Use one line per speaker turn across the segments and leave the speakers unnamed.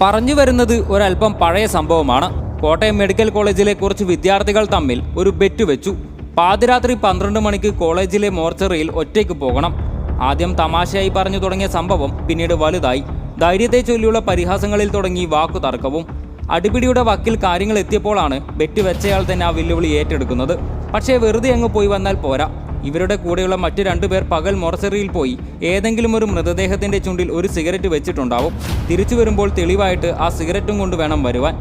പറഞ്ഞു വരുന്നത് ഒരല്പം പഴയ സംഭവമാണ്. കോട്ടയം മെഡിക്കൽ കോളേജിലെ കുറച്ച് വിദ്യാർത്ഥികൾ തമ്മിൽ ഒരു ബെറ്റ് വെച്ചു. പാതിരാത്രി പന്ത്രണ്ട് മണിക്ക് കോളേജിലെ മോർച്ചറിയിൽ ഒറ്റയ്ക്ക് പോകണം. ആദ്യം തമാശയായി പറഞ്ഞു തുടങ്ങിയ സംഭവം പിന്നീട് വലുതായി. ധൈര്യത്തെ ചൊല്ലിയുള്ള പരിഹാസങ്ങളിൽ തുടങ്ങി വാക്കു തർക്കവും. അടിപിടിയുടെ വക്കിൽ കാര്യങ്ങൾ എത്തിയപ്പോഴാണ് ബെറ്റ് വെച്ചയാൾ തന്നെ ആ വെല്ലുവിളി ഏറ്റെടുക്കുന്നത്. പക്ഷേ വെറുതെ അങ്ങ് പോയി വന്നാൽ പോരാ. ഇവരുടെ കൂടെയുള്ള മറ്റു രണ്ടുപേർ പകൽ മൊറസറിയിൽ പോയി ഏതെങ്കിലും ഒരു മൃതദേഹത്തിന്റെ ചുണ്ടിൽ ഒരു സിഗരറ്റ് വെച്ചിട്ടുണ്ടാവും. തിരിച്ചു വരുമ്പോൾ തെളിവായിട്ട് ആ സിഗരറ്റും കൊണ്ട് വേണം വരുവാൻ.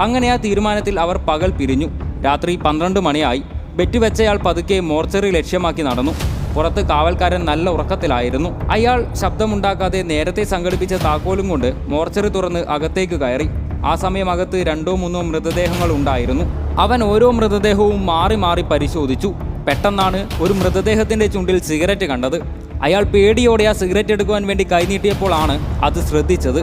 അങ്ങനെ ആ തീരുമാനത്തിൽ അവർ പകൽ പിരിഞ്ഞു. രാത്രി പന്ത്രണ്ട് മണിയായി. ബെറ്റ് വെച്ചയാൾ പതുക്കെ മോർച്ചറി ലക്ഷ്യമാക്കി നടന്നു. പുറത്ത് കാവൽക്കാരൻ നല്ല ഉറക്കത്തിലായിരുന്നു. അയാൾ ശബ്ദമുണ്ടാക്കാതെ നേരത്തെ സംഘടിപ്പിച്ച താക്കോലും കൊണ്ട് മോർച്ചറി തുറന്ന് അകത്തേക്ക് കയറി. ആ സമയം അകത്ത് രണ്ടോ മൂന്നോ മൃതദേഹങ്ങൾ ഉണ്ടായിരുന്നു. അവൻ ഓരോ മൃതദേഹവും മാറി മാറി പരിശോധിച്ചു. പെട്ടെന്നാണ് ഒരു മൃതദേഹത്തിന്റെ ചുണ്ടിൽ സിഗരറ്റ് കണ്ടത്. അയാൾ പേടിയോടെ ആ സിഗരറ്റ് എടുക്കുവാൻ വേണ്ടി കൈനീട്ടിയപ്പോഴാണ് അത് ശ്രദ്ധിച്ചത്.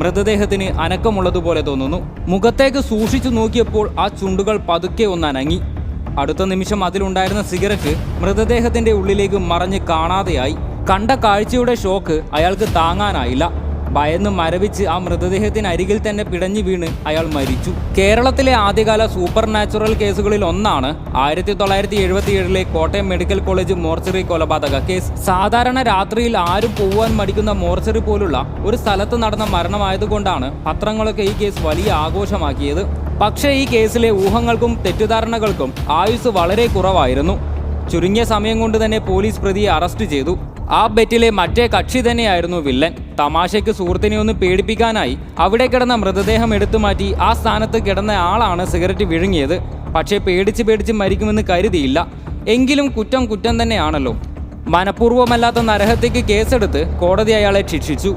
മൃതദേഹത്തിന് അനക്കമുള്ളതുപോലെ തോന്നുന്നു. മുഖത്തേക്ക് സൂക്ഷിച്ചു നോക്കിയപ്പോൾ ആ ചുണ്ടുകൾ പതുക്കെ ഒന്നനങ്ങി അടുത്ത നിമിഷം അതിലുണ്ടായിരുന്ന സിഗരറ്റ് മൃതദേഹത്തിന്റെ ഉള്ളിലേക്ക് മറഞ്ഞ് കാണാതെയായി. കണ്ട കാഴ്ചയുടെ ഷോക്ക് അയാൾക്ക് താങ്ങാനായില്ല. ഭയന്ന് മരവിച്ച് ആ മൃതദേഹത്തിന് മൃതദേഹത്തിനരികിൽ തന്നെ പിടഞ്ഞു വീണ് അയാൾ മരിച്ചു. കേരളത്തിലെ ആദ്യകാല സൂപ്പർ നാച്ചുറൽ കേസുകളിൽ ഒന്നാണ് ആയിരത്തി തൊള്ളായിരത്തി എഴുപത്തി ഏഴിലെ കോട്ടയം മെഡിക്കൽ കോളേജ് മോർച്ചറി കൊലപാതക കേസ്. സാധാരണ രാത്രിയിൽ ആരും പോവാൻ മടിക്കുന്ന മോർച്ചറി പോലുള്ള ഒരു സ്ഥലത്ത് നടന്ന മരണമായതുകൊണ്ടാണ് പത്രങ്ങളൊക്കെ ഈ കേസ് വലിയ ആഘോഷമാക്കിയത്. പക്ഷേ ഈ കേസിലെ ഊഹങ്ങൾക്കും തെറ്റിദ്ധാരണകൾക്കും ആയുസ് വളരെ കുറവായിരുന്നു. ചുരുങ്ങിയ സമയം കൊണ്ട് തന്നെ പോലീസ് പ്രതിയെ അറസ്റ്റ് ചെയ്തു. ആ ബെറ്റിലെ മറ്റേ കക്ഷി തന്നെയായിരുന്നു വില്ലൻ. തമാശയ്ക്ക് സുഹൃത്തിനെ ഒന്ന് പേടിപ്പിക്കാനായി അവിടെ കിടന്ന മൃതദേഹം എടുത്തു മാറ്റി ആ സ്ഥാനത്ത് കിടന്ന ആളാണ് സിഗരറ്റ് വിഴുങ്ങിയത്. പക്ഷേ പേടിച്ച് പേടിച്ച് മരിക്കുമെന്ന് കരുതിയില്ല. എങ്കിലും കുറ്റം കുറ്റം തന്നെയാണല്ലോ. മനഃപൂർവമല്ലാത്ത നരഹത്യക്ക് കേസെടുത്ത് കോടതി അയാളെ ശിക്ഷിച്ചു.